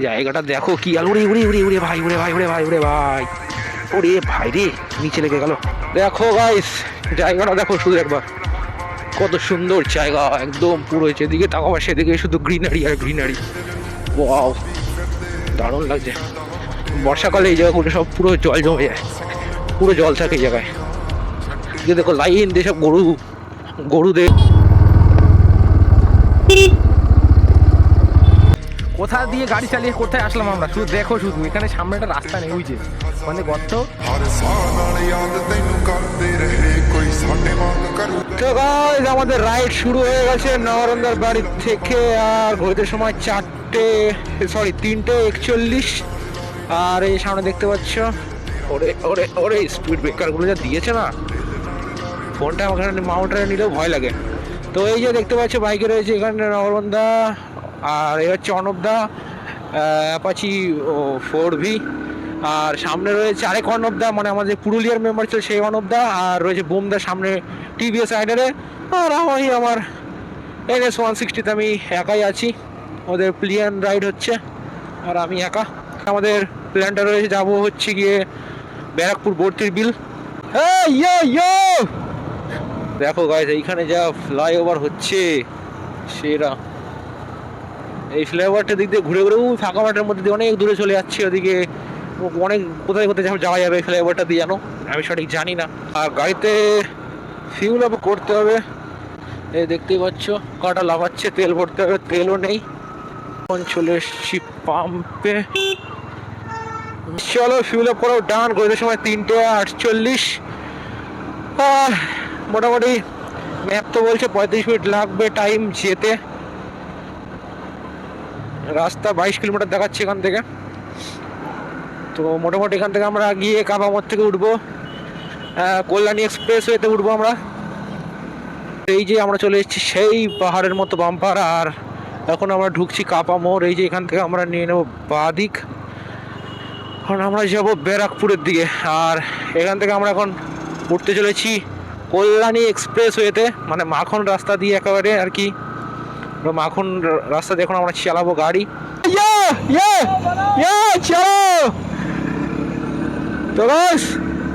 জায়গাটা দেখো কি আলো। উড়ে উড়ে উড়ে উড়ে ভাই উড়ে ভাই উড়ে ভাই উড়ে ভাই। ওরে ভাই রে, নিচে লেগে গেল। দেখো গাইস জায়গাটা দেখো শুধু একবার। কত সুন্দর জায়গা, একদম পুরো যেদিকে তাকাবা সেদিকে শুধু গ্রিনারি আর গ্রিনারি ওয়াও দারুণ লাগছে। বর্ষাকালে এই জায়গাগুলো সব পুরো জল জমে যায়। পুরো জল থাকে এই জায়গায়। যে দেখো লাইন দিয়ে সব গরু, গরুদের কোথা দিয়ে গাড়ি চালিয়ে কোথায় আসলাম আমরা? শুধু দেখো, শুধু। এখানে সামনে একটা রাস্তা নেই, ওই যে। মানে গর্ত। আমাদের রাইড শুরু হয়ে গেছে নবরন্দার বাড়ি থেকে, আর ঘড়িতে সময় চারটে সরি তিনটে একচল্লিশ। আর এই সামনে দেখতে পাচ্ছ, ওরে ওরে ওরে স্পিড ব্রেকারগুলো যা দিয়েছে না? ফোনটা আমার মাউন্টারে নিলেও ভয় লাগে। তো এই যে দেখতে পাচ্ছ, বাইকে রয়েছে এখানে নবরন্দা আর এ হচ্ছে অনবদা অ্যাপাচি ফোর ভি আর সামনে রয়েছে আরেক অনবদা মানে আমাদের পুরুলিয়ার মেম্বার ছিল সেই অনবদা আর রয়েছে বোমদা সামনে টিভিএস রাইডারে আর আমি আমার এন এস ওয়ান সিক্সটিতে আমি একাই আছি ওদের প্লিয়ান রাইড হচ্ছে, আর আমি একা। আমাদের প্ল্যানটা রয়েছে, যাব হচ্ছে গিয়ে ব্যারাকপুর বর্তির বিল দেখো গাইজ এইখানে যা ফ্লাইওভার হচ্ছে, সেরা। এই ফ্লাইওভারটা দিক দিয়ে ঘুরে ঘুরে ওই ফাঁকা মাঠের মধ্যে দিয়ে অনেক দূরে চলে যাচ্ছে, ওদিকে অনেক কোথায় কোথায় যাওয়া- যাবে ফ্লাইওভারটা দিয়ে জানো? আমি সঠিক জানি না। আর গাড়িতে ফিউল আপ করতে হবে। এই দেখতেই পাচ্ছ, কাটা লাফাচ্ছে, তেল ভরতে হবে, তেলও নেই। চলে এসছি পাম্পে চলো ফিউল আপ করাও ডান গড়িতে সময় তিনটে আটচল্লিশ। মোটামুটি ম্যাপ তো বলছে পঁয়ত্রিশ মিনিট লাগবে টাইম যেতে। রাস্তা বাইশ কিলোমিটার দেখাচ্ছে এখান থেকে। তো মোটামুটি এখান থেকে আমরা গিয়ে কাবামর থেকে উঠবো। কল্যাণী এক্সপ্রেস ওয়েতে উঠবো আমরা। এই যে আমরা চলে এসেছি সেই পাহাড়ের মতো বাম্পার আর এখন আমরা ঢুকছি কাপা মোড়। এই যে এখান থেকে আমরা নিয়ে নেব বাদিক। এখন আমরা যাব ব্যারাকপুরের দিকে। আর এখান থেকে আমরা এখন উঠতে চলেছি কল্যাণী এক্সপ্রেস ওয়েতে। মানে মাখন রাস্তা দিয়ে একেবারে আর কি মাখন রা- রাস্তা দেখুন আমরা চালাবো গাড়ি। চলো। তো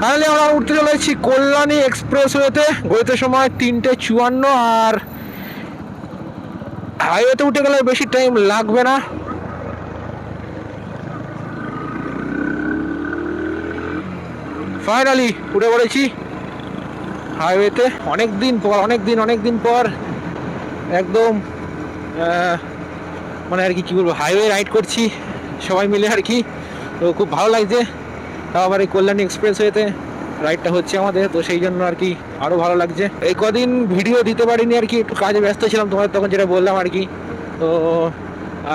ফাইনালি আমরা উঠতে চলেছি কল্যাণী এক্সপ্রেস ওয়েতে গড়িতে সময় তিনটে চুয়ান্ন আর হাইওয়েতে উঠে গেলে বেশি টাইম লাগবে না। ফাইনালি উঠে পড়েছি হাইওয়েতে অনেক দিন পর অনেক দিন অনেক দিন পর একদম মানে আর কি, কী বলব হাইওয়ে রাইড করছি, সবাই মিলে আর কি। তো খুব ভালো লাগছে। তাও আবার এই কল্যাণী এক্সপ্রেস ওয়েতে রাইডটা হচ্ছে আমাদের, তো সেই জন্য আর কি আরও ভালো লাগছে। এই কদিন ভিডিও দিতে পারিনি আর কি, একটু কাজে ব্যস্ত ছিলাম, তোমাদের তখন যেটা বললাম আর কি। তো,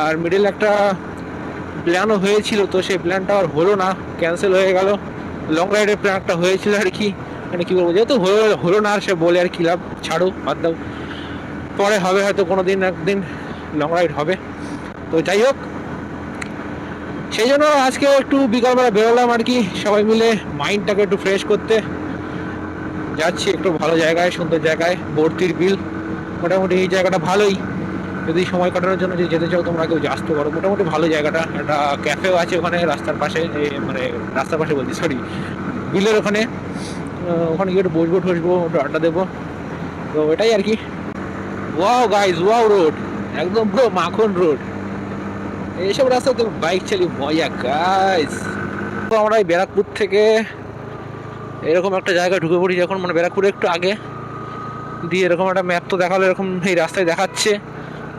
আর মিডিল একটা প্ল্যানও হয়েছিল, তো সেই প্ল্যানটা আর হলো না ক্যান্সেল হয়ে গেল। লং রাইডের প্ল্যান একটা হয়েছিল আর কি। মানে কী বলব, যেহেতু হলো হলো না আর সে বলে আর কি লাভ, ছাড়ো, বাদ দাও। পরে হবে হয়তো কোনো দিন একদিন লং রাইড হবে। তো যাই হোক, সেই জন্য আজকে একটু বিকালবেলা বেরোলাম আর কি, সবাই মিলে মাইন্ডটাকে একটু ফ্রেশ করতে। যাচ্ছি একটু ভালো জায়গায়, সুন্দর জায়গায়, ভর্তির বিল মোটামুটি এই জায়গাটা ভালোই। যদি সময় কাটানোর জন্য যদি যেতে চাও, তোমরা কেউ আসতে পারো মোটামুটি ভালো জায়গাটা। একটা ক্যাফেও আছে ওখানে, রাস্তার পাশে মানে রাস্তার পাশে বলছি সরি বিলের ওখানে। ওখানে গিয়ে একটু বসবো টসবো একটু আড্ডা দেবো। তো এটাই আর কি। ওয়াও গাইজ ওয়াও রোড একদম পুরো মাখন রোড এইসব রাস্তাতে বাইক চালিয়ে মজা গাইজ তো আমরা এই ব্যারাকপুর থেকে এরকম একটা জায়গায় ঢুকে পড়ি যখন মানে ব্যারাকপুরে একটু আগে। দিয়ে এরকম একটা ম্যাপ তো দেখাল, এরকম এই রাস্তায় দেখাচ্ছে।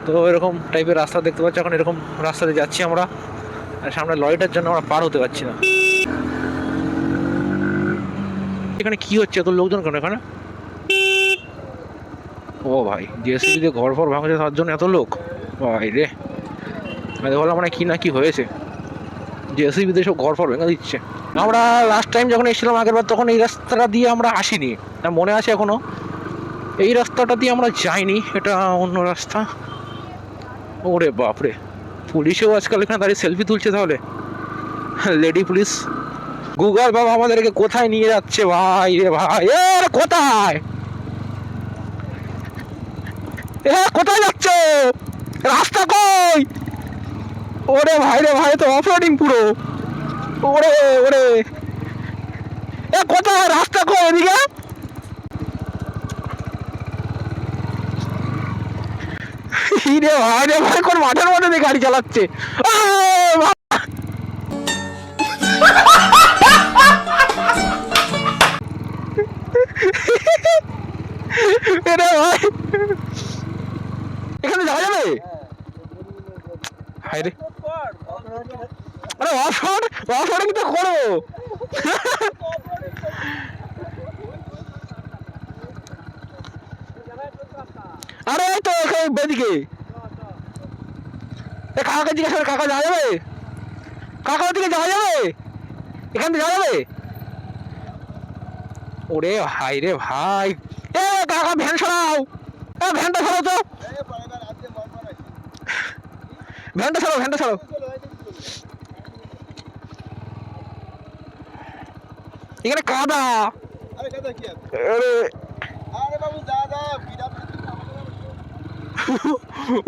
তো এরকম টাইপের রাস্তা দেখতে পাচ্ছি, এখন এরকম রাস্তাতে যাচ্ছি আমরা। আর সামনে লরিটার জন্য আমরা পার হতে পারছি না। এখানে কি হচ্ছে? এত লোকজন কেন এখানে? ও ভাই জিএসসি দিয়ে ঘর ফর ভাঙছে তার জন্য এত লোক? ভাই রে। বললাম মানে কি না কি হয়েছে? জেসিবিতে সব ঘর ফর ভেঙে দিচ্ছে। আমরা লাস্ট টাইম যখন এসেছিলাম আগের বার তখন এই রাস্তাটা দিয়ে আমরা আসিনি। মনে আছে এখনও? এই রাস্তাটা দিয়ে আমরা যাইনি, এটা অন্য রাস্তা। ওরে বাপরে। পুলিশেও আজকাল এখানে দাঁড়িয়ে সেলফি তুলছে তাহলে। লেডি পুলিশ গুগল বাবা আমাদেরকে কোথায় নিয়ে যাচ্ছে ভাই রে ভাই? এ কোথায়? এ, কোথায় যাচ্ছ? রাস্তা কই? ওরে ভাই রে ভাই, তো অফরোডিং পুরো। ওরে ওরে। এ, কোথায়? রাস্তা কো এদিকে? রে ভাই রে ভাই, কোন মাঠের মধ্যে দিয়ে গাড়ি চালাচ্ছে? ভাই। এখানে যাওয়া যাবে? হাই রে। আরে করো আরে এই তো এখানে বেদিকে। কাকাকে জিজ্ঞাসা কাকা যাওয়া যাবে? কাকা ওদিকে যাওয়া যাবে? এখান থেকে যাওয়া যাবে? ওরে ভাই রে ভাই। এ কাকা ভ্যান সরাও। এ ভ্যানটা সরাও তো। ভ্যানটা সরাও ভ্যানটা সরাও এখানে কাদা।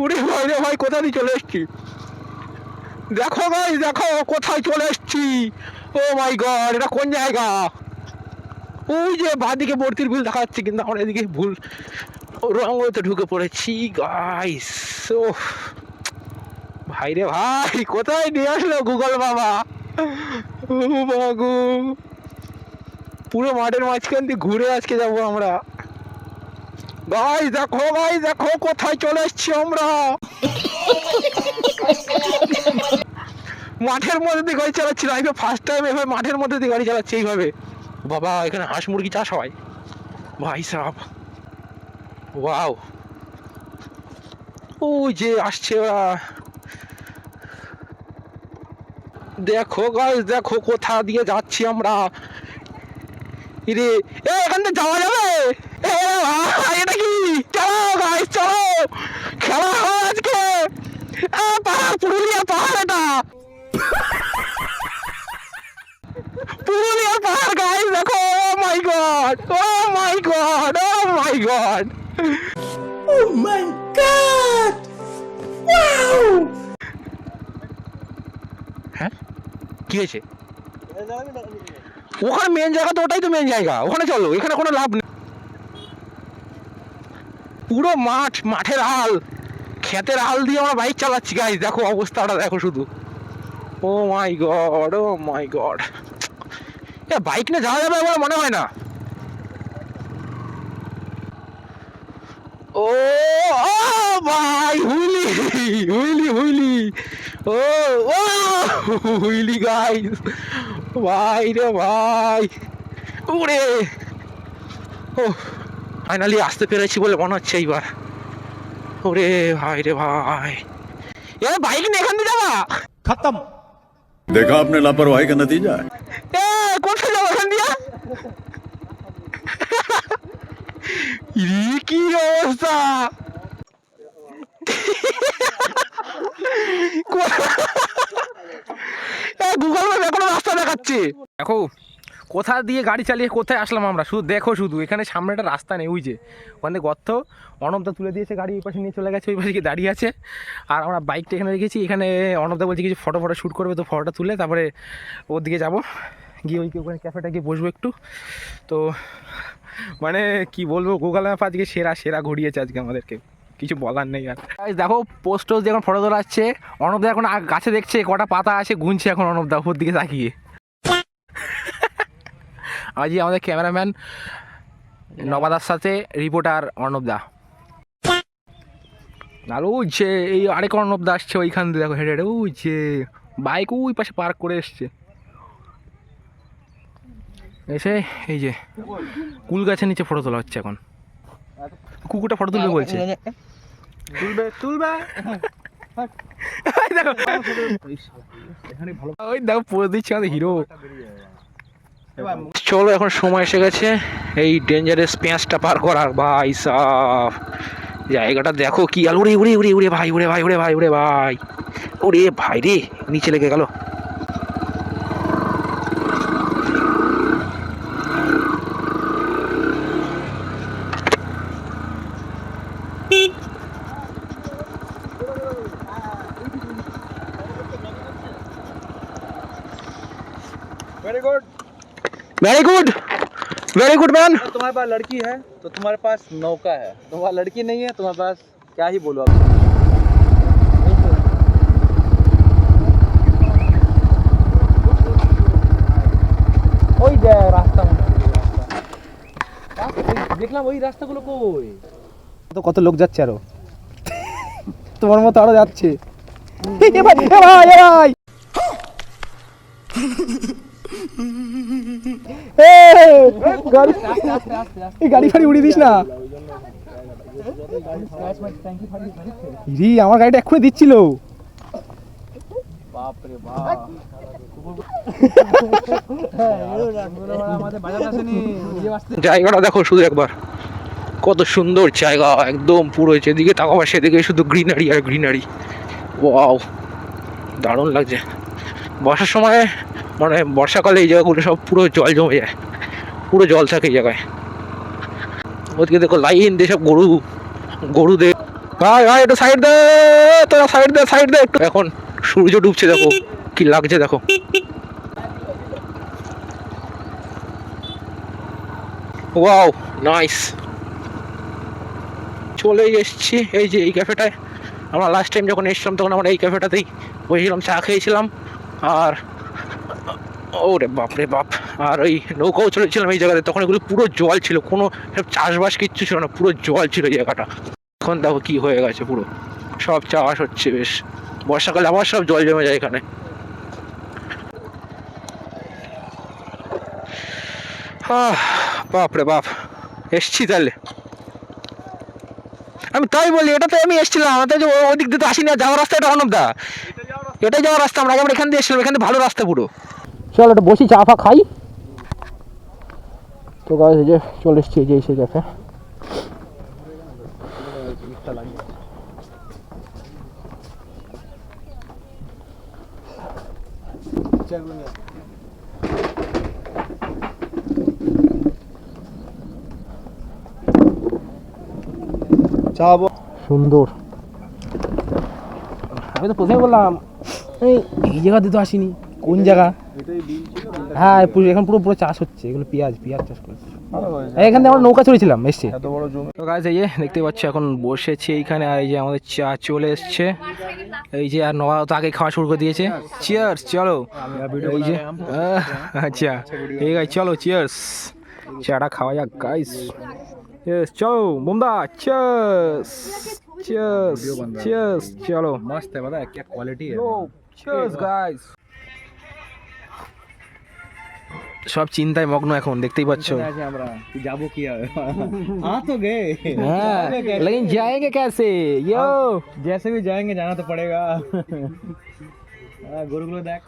উড়ে ভাই রে ভাই কোথা দিয়ে চলে এসছি দেখো ভাই দেখো কোথায় চলে এসছি। ও মাই গড এটা কোন জায়গা? ওই যে বাদিকে বর্তির ভুল দেখা যাচ্ছে কিন্তু আমরা এদিকে ভুল রঙতে ঢুকে পড়েছি গাইস ও ভাই রে ভাই, কোথায় নিয়ে আসলো গুগল বাবা? পুরো মাঠের মাঝখান দিয়ে ঘুরে আজকে যাব আমরা। ভাই, দেখো ভাই, দেখো, কোথায় চলে এসছি আমরা। মাঠের মধ্যে দিয়ে গাড়ি চালাচ্ছি না এইভাবে ফার্স্ট টাইম এভাবে মাঠের মধ্যে দিয়ে গাড়ি চালাচ্ছি এইভাবে। বাবা, এখানে হাঁস মুরগি চাষ হয়। ভাই সাহ ওয়াও। ও যে আসছে ওরা। দেখো গাইস দেখো কোথা দিয়ে যাচ্ছি আমরা। ইরে, এ, এখান থেকে যাওয়া যাবে? এ এটা কি? চলো গাইস চলো। খেলা হবে আজকে। পাহাড়, পুরুলিয়া পাহাড় এটা। পুরুলিয়ার পাহাড় গাইস দেখো, ও my God oh my God oh my God হ্যাঁ কি হয়েছে? ওখানে মেন জায়গা তো ওটাই তো মেন জায়গা। ওখানে চলো এখানে কোনো লাভ নেই। পুরো মাঠ মাঠের হাল ক্ষেতের হাল দিয়ে আমরা বাইক চালাচ্ছি গাইজ দেখো অবস্থাটা দেখো শুধু। Oh my god oh my god এ বাইক নিয়ে যাওয়া যাবে বলে মনে হয় না। ও ভাই wheelie wheelie wheelie. Oh, oh, really guys. ভাই রে ভাই ওরে ও ফাইনালি আসতে পেরেছি বলে মনে হচ্ছে এইবার। ওরে ভাই রে ভাই। এ বাইক নিয়ে এখান দিয়ে যাবা? খতম। দেখা আপনি লাপরওয়াহি কা নতিজা এ কোথায় যাব এখান দিয়ে? কি অবস্থা? গুগল ম্যাপ এখনও রাস্তা দেখাচ্ছে। দেখো, কোথা দিয়ে গাড়ি চালিয়ে কোথায় আসলাম আমরা? শুধু দেখো, শুধু। এখানে সামনে একটা রাস্তা নেই, ওই যে। ওখানে গর্ত অনবদা তুলে দিয়েছে গাড়ি, ওই পাশে নিয়ে চলে গেছে, ওই পাশে গিয়ে দাঁড়িয়ে আছে। আর আমরা বাইকটা এখানে রেখেছি। এখানে অনবদা বলছে কিছু ফটো ফটো শ্যুট করবে, তো ফটোটা তুলে তারপরে ওর দিকে যাব। গিয়ে ওই ওখানে ক্যাফেটা গিয়ে বসবো একটু। তো মানে কি বলব গুগল ম্যাপ আজকে সেরা সেরা ঘুরিয়েছে আজকে আমাদেরকে। কিছু বলার নেই আর। দেখো পোস্ট টোস্ট এখন ফটো তোলা আসছে অনবদা এখন গাছে দেখছে, কটা পাতা আছে, গুনছে এখন অনবদা ওর দিকে তাকিয়ে। আজই আমাদের ক্যামেরাম্যান নবাদার সাথে রিপোর্টার অর্ণবদা আর ওই যে, এই আরেক অর্ণবদা আসছে ওইখান দিয়ে দেখো, হেঁটে হেঁটে, ওই যে বাইক ওই পাশে পার্ক করে এসছে। এসে, এই যে কুল গাছের নিচে ফটো তোলা হচ্ছে এখন। কুকুরটা ফটো তুলবে বলছে তুলবে তুলবে দেখো চলো এখন সময় এসে গেছে এই ডেঞ্জারাস পেঁয়াজটা পার করার ভাই সাহ জায়গাটা দেখো কি আর উড়ে উড়ে উড়ে উড়ে ভাই উড়ে ভাই উড়ে ভাই উড়ে ভাই উড়ে ভাই রে নিচে লেগে গেল very good very good man तुम्हारे पास लड़की है तो तुम्हारे पास नौका है तुम्हारा लड़की नहीं है तुम्हारे पास क्या ही बोलो अब ওই যে রাস্তা দেখলাম ওই রাস্তাগুলো কই তো কত লোক যাচ্ছে আরো তোমার মতো আরো যাচ্ছে এ ভাই এ ভাই গাড়ি এই গাড়ি ফাড়ি উড়িয়ে দিস না। রি আমার গাড়িটা এক্ষুনি দিচ্ছিল। জায়গাটা দেখো শুধু একবার। কত সুন্দর জায়গা একদম পুরো যেদিকে তাকাবার সেদিকে শুধু গ্রিনারি আর গ্রিনারি। ওয়াও দারুণ লাগছে। বর্ষার সময় মানে বর্ষাকালে এই জায়গাগুলো সব পুরো জল জমে যায়। পুরো জল থাকে এই জায়গায়। ওদিকে দেখো লাইন দিয়ে সব গরু গরু দে ভাই ভাই, একটু সাইড দে, তোরা সাইড দে সাইড দে, একটু এখন সূর্য ডুবছে দেখো, কি লাগছে দেখো। ওয়াও নাইস চলে এসেছি, এই যে এই ক্যাফেটায় আমরা লাস্ট টাইম যখন এসছিলাম, তখন আমরা এই ক্যাফেটাতেই বসেছিলাম, চা খেয়েছিলাম, আর ও রে বাপ। রে বাপ আর ওই নৌকাও চলেছিলাম এই জায়গাতে, তখন এগুলো পুরো জল ছিল, কোনো চাষবাস কিচ্ছু ছিল না, পুরো জল ছিল জায়গাটা। এখন দেখো কি হয়ে গেছে পুরো। সব চাষ হচ্ছে বেশ। বর্ষাকালে আবার সব জল জমে যায় এখানে। বাপ রে বাপ। এসছি তাহলে। আমি তাই বলি, এটাতে আমি এসেছিলাম যে ওদিক দিয়ে তো আসিনি যাওয়ার রাস্তা এটা অনবদা এটাই যাওয়ার রাস্তা, আমরা আগে আমরা এখান দিয়ে এসেছিলাম, এখান থেকে ভালো রাস্তা পুরো। চল একটু বসি, চা ফা খাই। তো গাছ যে চলে এসছি যে এসে চাবো সুন্দর। আমি তো প্রথমে বললাম এই জায়গাতে তো আসিনি। কোন জায়গা? হ্যাঁ পুরো এখন পুরো পুরো চাষ হচ্ছে এগুলো পেঁয়াজ পেঁয়াজ চাষ করছে এখান থেকে আমরা নৌকা চড়েছিলাম এসছে এত বড় জমি তো গাছ এই যে দেখতে পাচ্ছি এখন বসেছি এইখানে আর এই যে আমাদের চা চলে এসছে এই যে আর নবা তো আগে খাওয়া শুরু করে দিয়েছে চিয়ার্স চলো এই যে আহ, আচ্ছা ঠিক আছে চলো চিয়ার্স চাটা খাওয়া যাক গাইস চিয়ার্স চলো বোমদা চিয়ার্স চিয়ার্স চিয়ার্স চলো मस्त है पता है क्या क्वालिटी है চিয়ার্স গাইস সব চিন্তায় মগ্ন এখন দেখতেই পাচ্ছ আমরা যাবো কি আর हाँ तो गए হ্যাঁ लेकिन जाएंगे कैसे यो जैसे भी जाएंगे जाना तो पड़ेगा গরুগুলো দেখ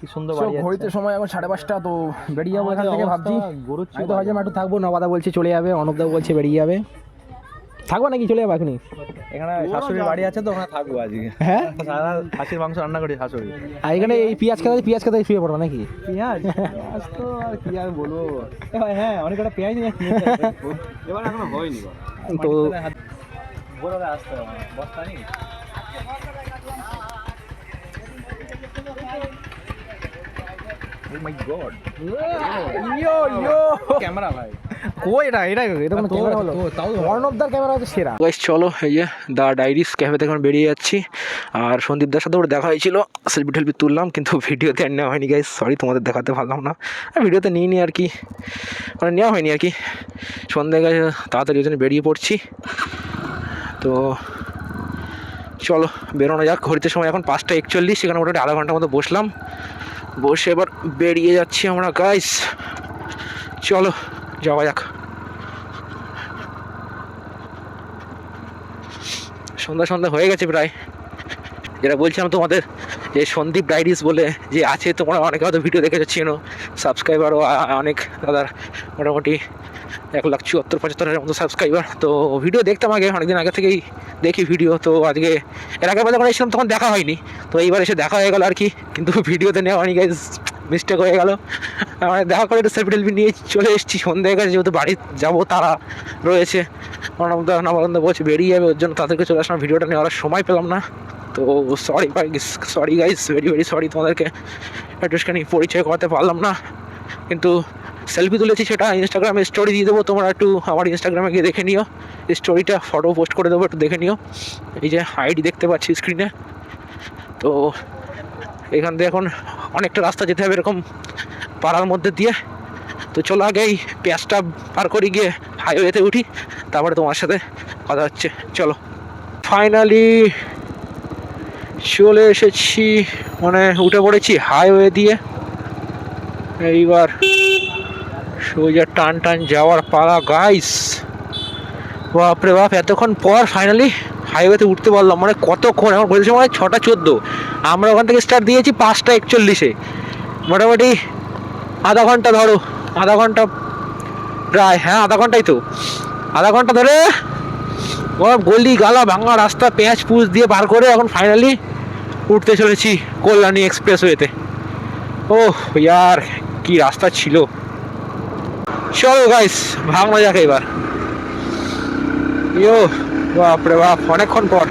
কি সুন্দর সব বাড়ি ঘড়িতে সময় এখন সাড়ে পাঁচটা তো বেরিয়ে যাবো এখান আমাদের থেকে অবস্থা ভাবছি গরুর আমি তো ভাবছি একটু থাকবো নবাদা বলছে চলে যাবে অনবদা বলছে বেরিয়ে যাবে থাকব নাকি চলে যাব এখনই এখানে শাশুড়ির বাড়ি আছে তো ওখানে থাকব আজকে। হ্যাঁ? সারা খাসির মাংস রান্না করি শাশুড়ি। আর এখানে এই পেঁয়াজ খেতে পেঁয়াজ খেতে শুয়ে পড়ব নাকি? পেঁয়াজ? পেঁয়াজ তো আর কি আর বলব? হ্যাঁ অনেক কটা পেঁয়াজ নিয়ে এবার এখনও হয়নি। তো আসতে হবে। বস্তা নেই? Oh my god. ক্যামেরা ভাই। কই এটা এটা এটা কোনো ক্যামেরা হলো? অর্ণবদার ক্যামেরা হচ্ছে সেরা। গাইস চলো এই যে দা ডাইরিস ক্যাফে থেকে এখন বেরিয়ে যাচ্ছি। আর সন্দীপদার সাথে ওর দেখা হয়েছিল। সেলফি টেলফি তুললাম কিন্তু ভিডিওতে আর নেওয়া হয়নি গাইস সরি তোমাদের দেখাতে পারলাম না। আর ভিডিওতে নিই নি আর কি। মানে নেওয়া হয়নি আর কি। সন্ধ্যে গেছে তাড়াতাড়ি ওই জন্য বেরিয়ে পড়ছি। তো চলো বেরোনো যাক। ঘড়িতে সময় এখন পাঁচটা একচল্লিশ সেখানে মোটামুটি আধা ঘণ্টার মতো বসলাম। বসে এবার বেরিয়ে যাচ্ছি আমরা গাইস চলো যাওয়া যাক। সন্ধ্যা সন্ধ্যা হয়ে গেছে প্রায়। যেটা বলছিলাম তোমাদের, যে সন্দীপ ডাইরিস বলে যে আছে, তোমরা অনেকে হয়তো ভিডিও দেখেছ, চেনো। সাবস্ক্রাইবারও অনেক দাদার, মোটামুটি এক লাখ চুয়াত্তর, পঁচাত্তরের মতো সাবস্ক্রাইবার তো ভিডিও দেখতাম আগে, অনেকদিন আগে থেকেই দেখি ভিডিও তো আজকে, এর আগে যখন এসেছিলাম, তখন দেখা হয়নি। তো এইবার এসে দেখা হয়ে গেল আর কি। কিন্তু ভিডিওতে নেওয়া হয়নি গাইজ মিস্টেক হয়ে গেল। মানে দেখা করে একটু সেলফি টেলফি নিয়ে চলে এসেছি। সন্ধ্যা গেছে, যেহেতু বাড়ি যাব, তারা রয়েছে। অনবদা নবানন্দ বলছে বেরিয়ে যাবে ওর জন্য। তাদেরকে চলে আসলাম, ভিডিওটা নেওয়ার সময় পেলাম না। তো sorry sorry guys very very sorry তোমাদেরকে। একটুখানি পরিচয় করতে পারলাম না। কিন্তু সেলফি তুলেছি সেটা ইনস্টাগ্রামে স্টোরি দিয়ে দেবো তোমরা একটু আমার ইনস্টাগ্রামে গিয়ে দেখে নিও। স্টোরিটা ফটো পোস্ট করে দেবো, একটু দেখে নিও। এই যে আইডি দেখতে পাচ্ছি স্ক্রিনে তো এখান থেকে এখন অনেকটা রাস্তা যেতে হবে এরকম পাড়ার মধ্যে দিয়ে। তো চলো আগে এই পেঁয়াজটা পার করে গিয়ে হাইওয়েতে উঠি, তারপরে তোমার সাথে কথা হচ্ছে। চলো। ফাইনালি চলে এসেছি মানে উঠে পড়েছি হাইওয়ে দিয়ে। এইবার সোজা টান টান যাওয়ার পালা গাইস বাপরে বাপ, এতক্ষণ পর ফাইনালি হাইওয়েতে উঠতে পারলাম মানে কতক্ষণ? এখন বলছে মানে ছটা চোদ্দ। আমরা ওখান থেকে স্টার্ট দিয়েছি পাঁচটা একচল্লিশে। মোটামুটি আধা ঘণ্টা ধরো, আধা ঘণ্টা প্রায় হ্যাঁ আধা ঘন্টাই তো। আধা ঘণ্টা ধরে সব গলি গালা ভাঙা রাস্তা, পেঁয়াজ পুষ দিয়ে বার করে এখন ফাইনালি উঠতে চলেছি কল্যাণী এক্সপ্রেসওয়েতে ও ইয়ার, কি রাস্তা ছিল। চলো গাইস ভাঙা যাক এবার। ইয়ো বাপরে বাপ, অনেকক্ষণ পর।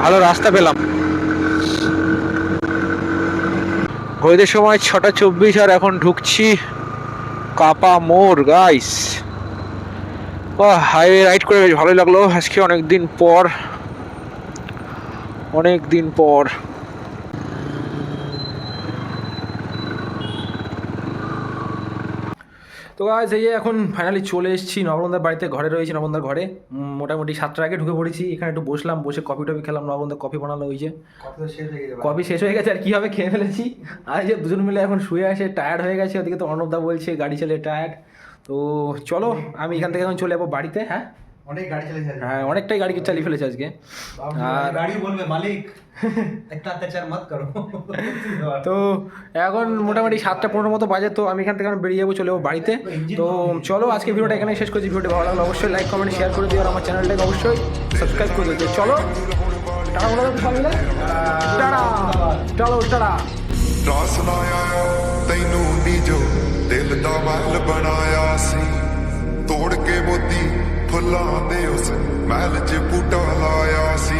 ভালো রাস্তা পেলাম। ঘড়িতে সময় ছটা চব্বিশ আর এখন ঢুকছি কাপা মোর গাইস হাইওয়ে রাইড করে বেশ ভালোই লাগল। আজকে অনেক দিন পর অনেক দিন পর। তো আজ এই যে এখন ফাইনালি চলে এসেছি নবরন্দার বাড়িতে ঘরে রয়েছি নবরন্দার ঘরে। মোটামুটি সাতটার আগে ঢুকে পড়েছি এখানে একটু বসলাম বসে কফি টফি খেলাম নবরন্দা কফি বানালো ওই যে। কফি শেষ হয়ে গেছে আর কি হবে খেয়ে ফেলেছি। আর যে দুজন মিলে এখন শুয়ে আসে টায়ার্ড হয়ে গেছে ওদিকে তো অর্ণবদা বলছে গাড়ি চালিয়ে টায়ার্ড তো চলো আমি এখান থেকে এখন চলে যাব বাড়িতে হ্যাঁ? অনেক গাড়ি চালিয়ে যাবে হ্যাঁ অনেকটাই গাড়ি চালিয়ে ফেলেছে আজকে আর গাড়ি বলবে মালিক একটা অত্যাচার মত করো তো এখন মোটামুটি সাতটা পনেরো মতো বাজে তো আমি এখান থেকে এখন বেরিয়ে যাবো চলে যাবো বাড়িতে তো চলো আজকে ভিডিওটা এখানে শেষ করছি ভিডিওটা ভালো লাগলো অবশ্যই লাইক কমেন্ট শেয়ার করে দিও আর আমার চ্যানেলটাকে অবশ্যই সাবস্ক্রাইব করে দিও চলো টাটা বলে দাও সবাই মিলে টাটা চলো টাটা ਰਾਸ ਨਾ ਆਇਆ ਤੈਨੂੰ ਨੀ ਜੋ ਦਿਲ ਦਾ ਮਹਿਲ ਬਣਾਇਆ ਸੀ ਤੋੜ ਕੇ ਮੋਤੀ ਫੁੱਲਾਂ ਦੇ ਉਸ ਮਹਿਲ 'ਚ ਬੂਟਾ ਲਾਇਆ ਸੀ।